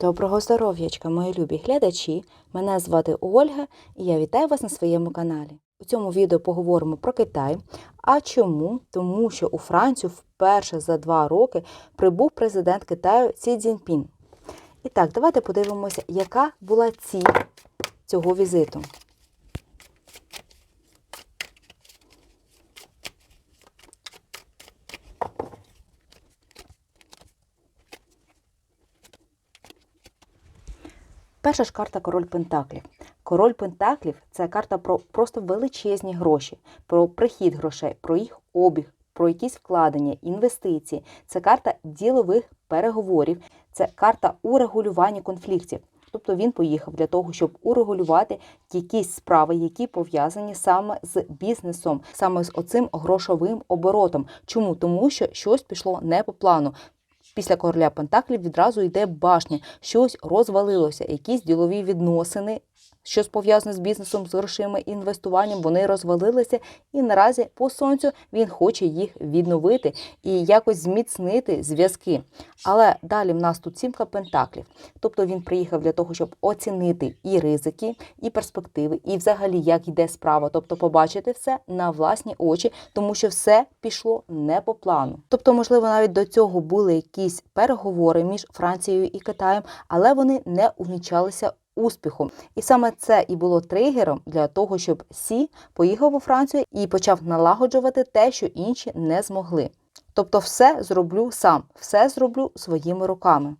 Доброго здоров'ячка, мої любі глядачі! Мене звати Ольга і я вітаю вас на своєму каналі. У цьому відео поговоримо про Китай. А чому? Тому що у Францію вперше за два роки прибув президент Китаю Сі Цзіньпін. І так, давайте подивимося, яка була ціль цього візиту. Перша ж карта Король Пентаклів. Король Пентаклів це карта про просто величезні гроші, про прихід грошей, про їх обіг, про якісь вкладення, інвестиції. Це карта ділових переговорів, це карта урегулювання конфліктів. Тобто він поїхав для того, щоб урегулювати якісь справи, які пов'язані саме з бізнесом, саме з оцим грошовим оборотом. Чому? Тому що щось пішло не по плану. Після короля Пентаклів відразу йде башня, щось розвалилося, якісь ділові відносини, щось пов'язане з бізнесом, з грошима, інвестуванням, вони розвалилися, і наразі по сонцю він хоче їх відновити і якось зміцнити зв'язки. Але далі в нас тут сімка пентаклів. Тобто він приїхав для того, щоб оцінити і ризики, і перспективи, і взагалі як йде справа, тобто побачити все на власні очі, тому що все пішло не по плану. Тобто, можливо, навіть до цього були якісь переговори між Францією і Китаєм, але вони не увінчалися успіхом. І саме це і було тригером для того, щоб Сі поїхав у Францію і почав налагоджувати те, що інші не змогли. Тобто, все зроблю сам, все зроблю своїми руками.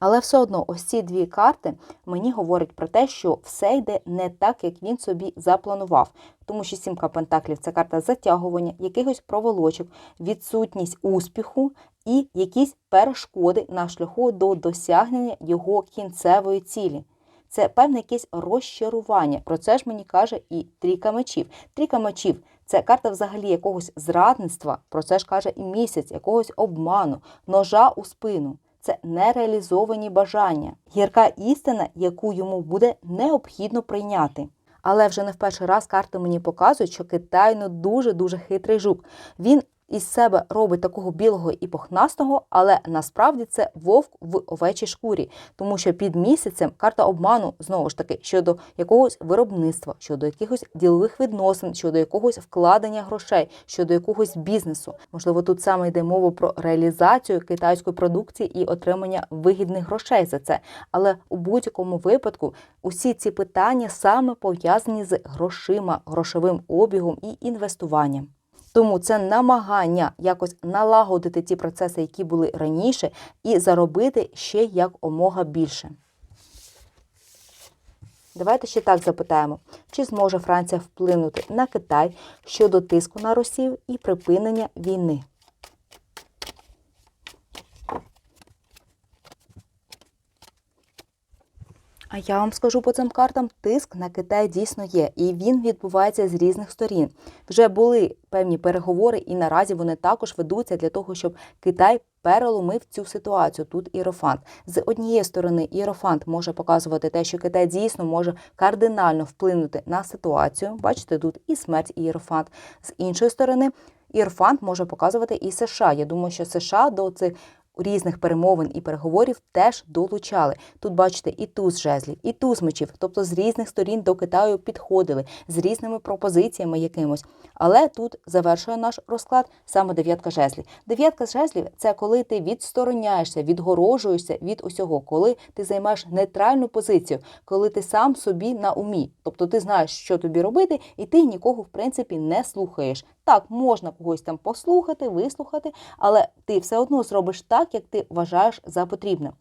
Але все одно, ось ці дві карти мені говорять про те, що все йде не так, як він собі запланував. Тому що сімка пентаклів це карта затягування, якихось проволочок, відсутність успіху і якісь перешкоди на шляху до досягнення його кінцевої цілі це певне якесь розчарування. Про це ж мені каже і трійка мечів. Трійка мечів це карта взагалі якогось зрадництва, про це ж каже і місяць, якогось обману, ножа у спину. Це нереалізовані бажання, гірка істина, яку йому буде необхідно прийняти. Але вже не в перший раз карти мені показують, що Китай ну дуже дуже хитрий жук. Він із себе робить такого білого і похнастого, але насправді це вовк в овечій шкурі, тому що під місяцем карта обману знову ж таки щодо якогось виробництва, щодо якихось ділових відносин, щодо якогось вкладення грошей, щодо якогось бізнесу. Можливо, тут саме йде мова про реалізацію китайської продукції і отримання вигідних грошей за це. Але у будь-якому випадку усі ці питання саме пов'язані з грошима, грошовим обігом і інвестуванням. Тому це намагання якось налагодити ті процеси, які були раніше, і заробити ще як омога більше. Давайте ще так запитаємо, чи зможе Франція вплинути на Китай щодо тиску на Росію і припинення війни. А я вам скажу по цим картам, тиск на Китай дійсно є, і він відбувається з різних сторін. Вже були певні переговори, і наразі вони також ведуться для того, щоб Китай переломив цю ситуацію. Тут іерофант. З однієї сторони, іерофант може показувати те, що Китай дійсно може кардинально вплинути на ситуацію. Бачите, тут і смерть іерофант. З іншої сторони, іерофант може показувати і США. Я думаю, що США до цих різних перемовин і переговорів теж долучали. Тут бачите і туз жезлів, і туз мечів, тобто з різних сторін до Китаю підходили з різними пропозиціями якимось. Але тут завершує наш розклад саме дев'ятка жезлів. Дев'ятка жезлів це коли ти відстороняєшся, відгорожуєшся від усього, коли ти займаєш нейтральну позицію, коли ти сам собі на умі. Тобто ти знаєш, що тобі робити, і ти нікого в принципі не слухаєш. Так, можна когось там послухати, вислухати, але ти все одно зробиш так, як ти вважаєш за потрібне.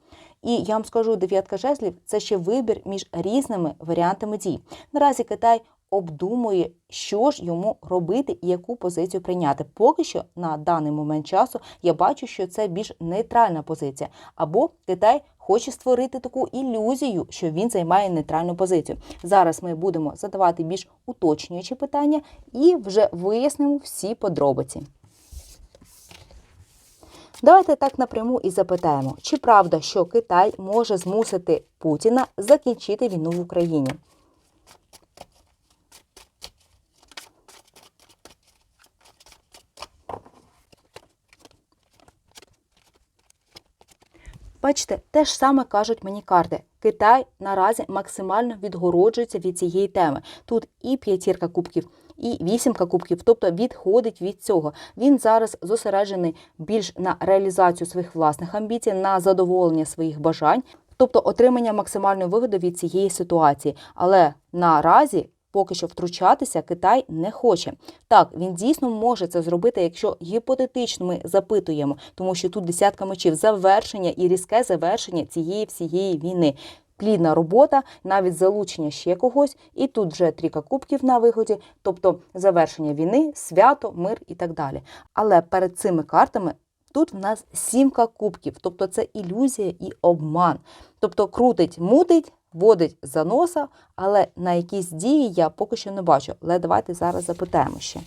І я вам скажу, дев'ятка жезлів це ще вибір між різними варіантами дій. Наразі Китай обдумує, що ж йому робити і яку позицію прийняти. Поки що на даний момент часу я бачу, що це більш нейтральна позиція. Або Китай хоче створити таку ілюзію, що він займає нейтральну позицію. Зараз ми будемо задавати більш уточнюючі питання і вже вияснимо всі подробиці. Давайте так напряму і запитаємо, чи правда, що Китай може змусити Путіна закінчити війну в Україні? Бачите, те ж саме кажуть мені карти. Китай наразі максимально відгороджується від цієї теми. Тут і п'ятірка кубків, і вісімка кубків, тобто відходить від цього. Він зараз зосереджений більш на реалізацію своїх власних амбіцій, на задоволення своїх бажань, тобто отримання максимальної вигоди від цієї ситуації. Але наразі. Поки що втручатися Китай не хоче. Так, він дійсно може це зробити, якщо гіпотетично ми запитуємо, тому що тут десятка мечів завершення і різке завершення цієї всієї війни. Плідна робота, навіть залучення ще когось, і тут вже трійка кубків на виході, тобто завершення війни, свято, мир і так далі. Але перед цими картами тут в нас сімка кубків, тобто це ілюзія і обман. Тобто крутить, мутить, водить за носа, але на якісь дії я поки що не бачу. Але давайте зараз запитаємо ще.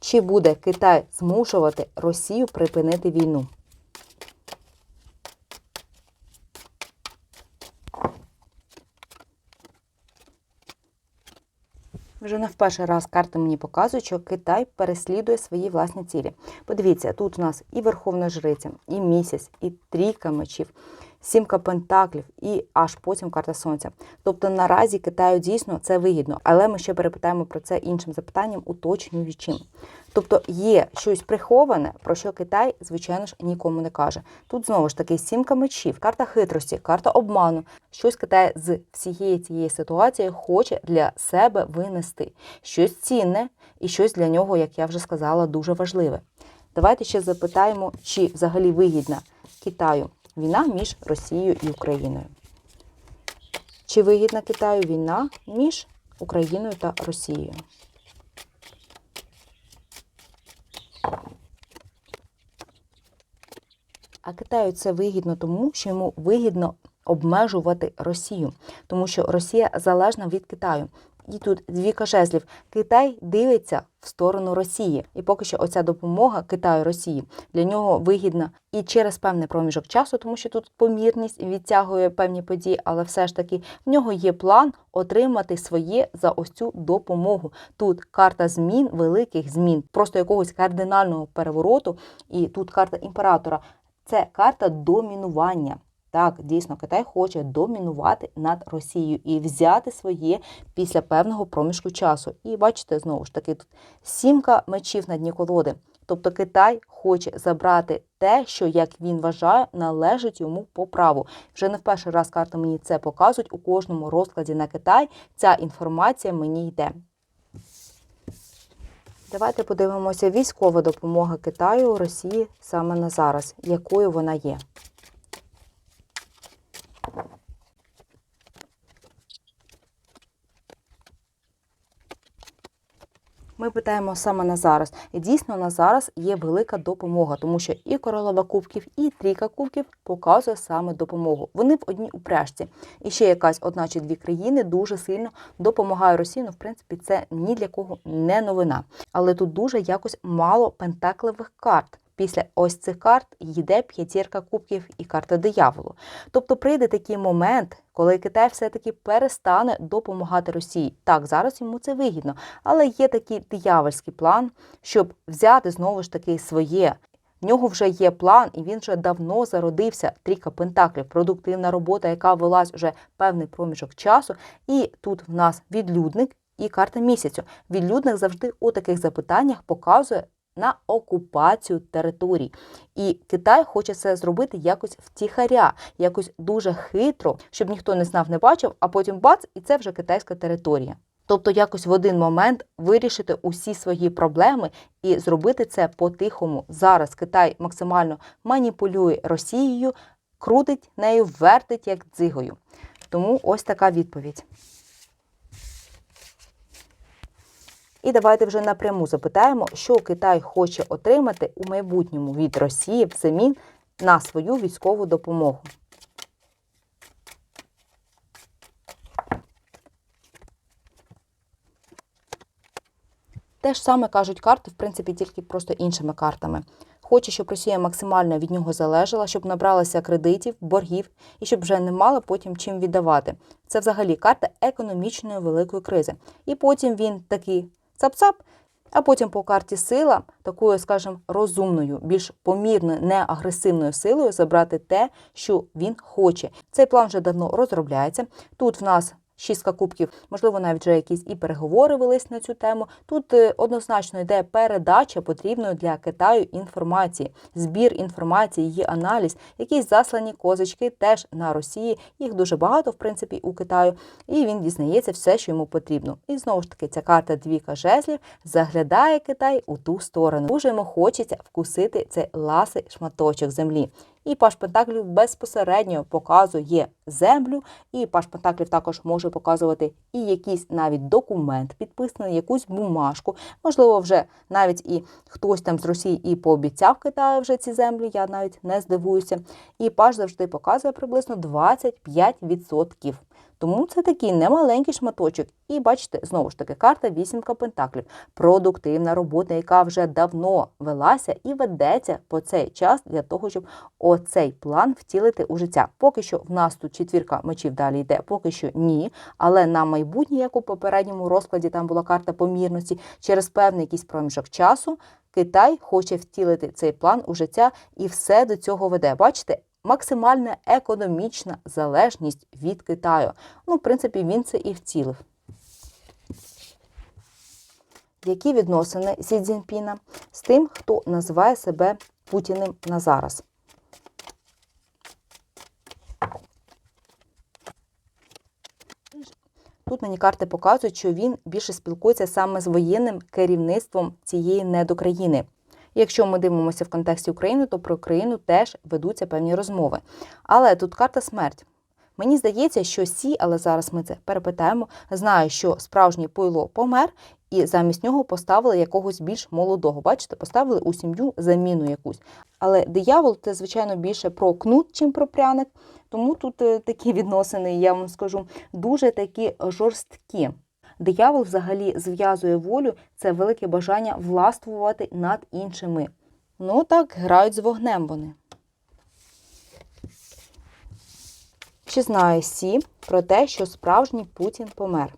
Чи буде Китай змушувати Росію припинити війну? Вже не в перший раз карти мені показують, що Китай переслідує свої власні цілі. Подивіться, тут у нас і Верховна Жриця, і місяць, і трійка мечів, сімка пентаклів, і аж потім карта сонця. Тобто наразі Китаю дійсно це вигідно, але ми ще перепитаємо про це іншим запитанням, уточнюю чим. Тобто є щось приховане, про що Китай, звичайно ж, нікому не каже. Тут знову ж таки сімка мечів, карта хитрості, карта обману. Щось Китай з всієї цієї ситуації хоче для себе винести. Щось цінне і щось для нього, як я вже сказала, дуже важливе. Давайте ще запитаємо, чи взагалі вигідна Китаю війна між Росією і Україною. Чи вигідна Китаю війна між Україною та Росією? А Китаю це вигідно тому, що йому вигідно обмежувати Росію, тому що Росія залежна від Китаю. І тут дві жезлів. Китай дивиться в сторону Росії, і поки що оця допомога Китаю Росії для нього вигідна і через певний проміжок часу, тому що тут помірність відтягує певні події, але все ж таки в нього є план отримати своє за ось цю допомогу. Тут карта змін, великих змін, просто якогось кардинального перевороту, і тут карта імператора. Це карта домінування. Так, дійсно, Китай хоче домінувати над Росією і взяти своє після певного проміжку часу. І бачите, знову ж таки, тут сімка мечів на дні колоди. Тобто Китай хоче забрати те, що, як він вважає, належить йому по праву. Вже не в перший раз карти мені це показують. У кожному розкладі на Китай ця інформація мені йде. Давайте подивимося військова допомога Китаю Росії саме на зараз, якою вона є. Ми питаємо саме на зараз. І дійсно на зараз є велика допомога, тому що і королева кубків, і трійка кубків показує саме допомогу. Вони в одній упряжці. І ще якась одна чи дві країни дуже сильно допомагає Росії. Ну, в принципі, це ні для кого не новина. Але тут дуже якось мало пентакливих карт. Після ось цих карт йде п'ятірка кубків і карта дияволу. Тобто прийде такий момент, коли Китай все-таки перестане допомагати Росії. Так, зараз йому це вигідно, але є такий диявольський план, щоб взяти знову ж таки своє. В нього вже є план, і він вже давно зародився. Трійка пентаклів, продуктивна робота, яка велась вже певний проміжок часу. І тут в нас відлюдник і карта місяцю. Відлюдник завжди у таких запитаннях показує на окупацію територій. І Китай хоче це зробити якось втіхаря, якось дуже хитро, щоб ніхто не знав, не бачив, а потім бац, і це вже китайська територія. Тобто якось в один момент вирішити усі свої проблеми і зробити це по-тихому. Зараз Китай максимально маніпулює Росією, крутить нею, вертить як дзигою. Тому ось така відповідь. І давайте вже напряму запитаємо, що Китай хоче отримати у майбутньому від Росії взамін на свою військову допомогу. Те ж саме кажуть карти, в принципі, тільки просто іншими картами. Хоче, щоб Росія максимально від нього залежала, щоб набралася кредитів, боргів і щоб вже не мала потім чим віддавати. Це взагалі карта економічної великої кризи. І потім він такий цап-цап, А потім по карті сила такою, скажімо, розумною, більш помірною, не агресивною силою забрати те, що він хоче. Цей план вже давно розробляється. Тут в нас. Шістка кубків, можливо, навіть вже якісь і переговори велись на цю тему. Тут е, однозначно йде передача потрібної для Китаю інформації, збір інформації, її аналіз, якісь заслані козочки теж на Росії. Їх дуже багато, в принципі, у Китаю, і він дізнається все, що йому потрібно. І знову ж таки, ця карта двіка жезлів заглядає Китай у ту сторону. Дуже йому хочеться вкусити цей ласий шматочок землі. І Паш Пентаклів безпосередньо показує землю, і Паш Пентаклів також може показувати і якийсь навіть документ підписаний, якусь бумажку. Можливо, вже навіть і хтось там з Росії і пообіцяв Китаю вже ці землі, я навіть не здивуюся. І Паш завжди показує приблизно 25%. Тому це такий немаленький шматочок. І бачите, знову ж таки, карта вісімка пентаклів. Продуктивна робота, яка вже давно велася і ведеться по цей час для того, щоб оцей план втілити у життя. Поки що в нас тут четвірка мечів далі йде, поки що ні. Але на майбутнє, як у попередньому розкладі, там була карта помірності, через певний якийсь проміжок часу. Китай хоче втілити цей план у життя і все до цього веде. Бачите, максимальна економічна залежність від Китаю. Ну, в принципі, він це і втілив. Які відносини Сі Цзіньпіна з тим, хто називає себе Путіним на зараз? Тут мені карти показують, що він більше спілкується саме з воєнним керівництвом цієї недокраїни. Якщо ми дивимося в контексті України, то про Україну теж ведуться певні розмови. Але тут карта смерть. Мені здається, що Сі, але зараз ми це перепитаємо, знає, що справжній пойло помер, і замість нього поставили якогось більш молодого. Бачите, поставили у сім'ю заміну якусь. Але диявол це, звичайно, більше про кнут, чим про пряник. Тому тут е, такі відносини, я вам скажу, дуже такі жорсткі. Диявол взагалі зв'язує волю, це велике бажання властвувати над іншими. Ну так, грають з вогнем вони. Чи знає Сі про те, що справжній Путін помер?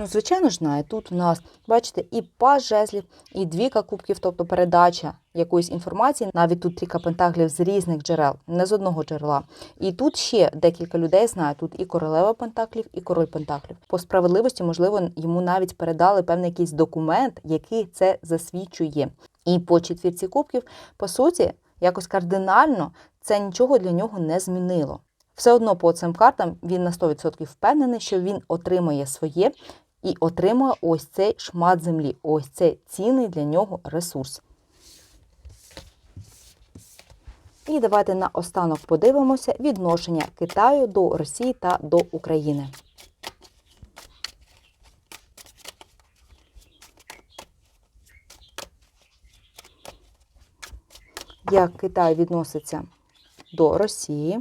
Ну, звичайно ж, знає. Тут у нас, бачите, і пас жезлів, і двіка кубків, тобто передача якоїсь інформації. Навіть тут трійка пентаклів з різних джерел, не з одного джерела. І тут ще декілька людей знає. Тут і королева пентаклів, і король пентаклів. По справедливості, можливо, йому навіть передали певний якийсь документ, який це засвідчує. І по четвірці кубків, по суті, якось кардинально це нічого для нього не змінило. Все одно по цим картам він на 100% впевнений, що він отримає своє і отримує ось цей шмат землі, ось цей цінний для нього ресурс. І давайте наостанок подивимося відношення Китаю до Росії та до України. Як Китай відноситься до Росії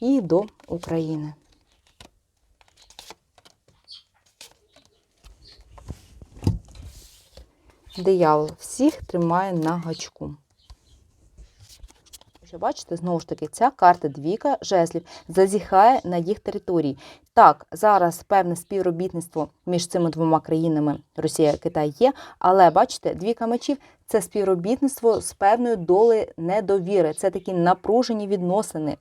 і до України. Диявол всіх тримає на гачку. Що бачите, знову ж таки, ця карта двіка жезлів зазіхає на їх території. Так, зараз певне співробітництво між цими двома країнами Росія Китай є, але бачите, двіка мечів це співробітництво з певною долею недовіри. Це такі напружені відносини.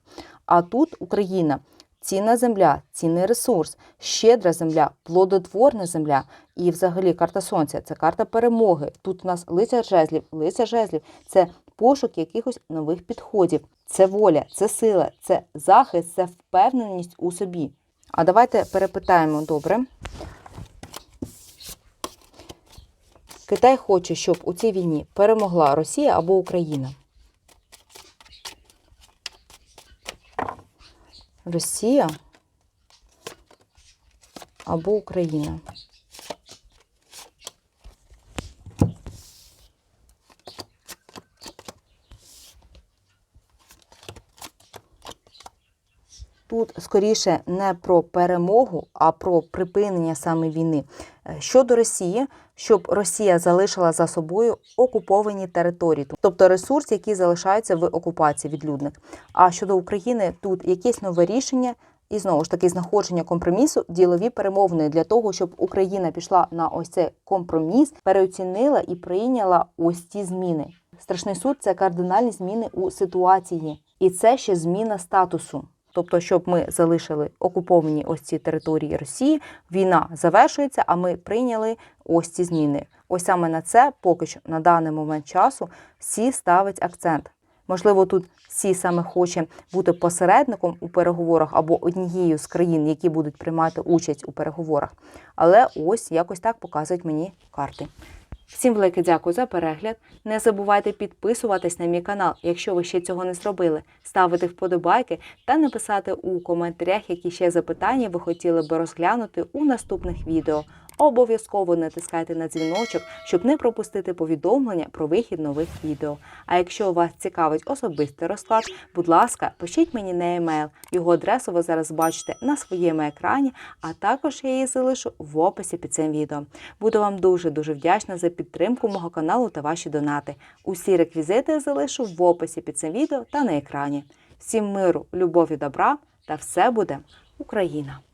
А тут Україна. Цінна земля, цінний ресурс, щедра земля, плодотворна земля. І взагалі карта сонця це карта перемоги. Тут у нас лицар жезлів, лицар жезлів це пошук якихось нових підходів. Це воля, це сила, це захист, це впевненість у собі. А давайте перепитаємо добре. Китай хоче, щоб у цій війні перемогла Росія або Україна. Росія або Україна. Тут скоріше не про перемогу, а про припинення саме війни. Е, Щодо Росії, щоб Росія залишила за собою окуповані території, тобто ресурс, який залишається в окупації відлюдник. А щодо України, тут якесь нове рішення. І знову ж таки знаходження компромісу, ділові перемовини для того, щоб Україна пішла на ось цей компроміс, переоцінила і прийняла ось ці зміни. Страшний суд це кардинальні зміни у ситуації, і це ще зміна статусу. Тобто, щоб ми залишили окуповані ось ці території Росії, війна завершується, а ми прийняли ось ці зміни. Ось саме на це поки що на даний момент часу Сі ставить акцент. Можливо, тут Сі саме хоче бути посередником у переговорах або однією з країн, які будуть приймати участь у переговорах. Але ось якось так показують мені карти. Всім велике дякую за перегляд. Не забувайте підписуватись на мій канал, якщо ви ще цього не зробили, ставити вподобайки та написати у коментарях, які ще запитання ви хотіли би розглянути у наступних відео. Обов'язково натискайте на дзвіночок, щоб не пропустити повідомлення про вихід нових відео. А якщо вас цікавить особистий розклад, будь ласка, пишіть мені на емейл. Його адресу ви зараз бачите на своєму екрані, а також я її залишу в описі під цим відео. Буду вам дуже дуже вдячна за підтримку мого каналу та ваші донати. Усі реквізити я залишу в описі під цим відео та на екрані. Всім миру, любові, добра та все буде Україна!